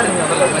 Sir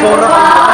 光。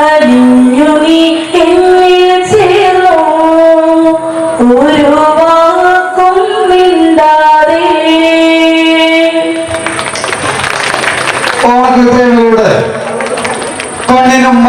അലിഞ്ഞു നീ എന്നിൽ ചേർന്നു. ഒരു വാക്കും മിണ്ടാതെ ഓണക്കൃത്യങ്ങളിലൂടെ കണ്ണിനും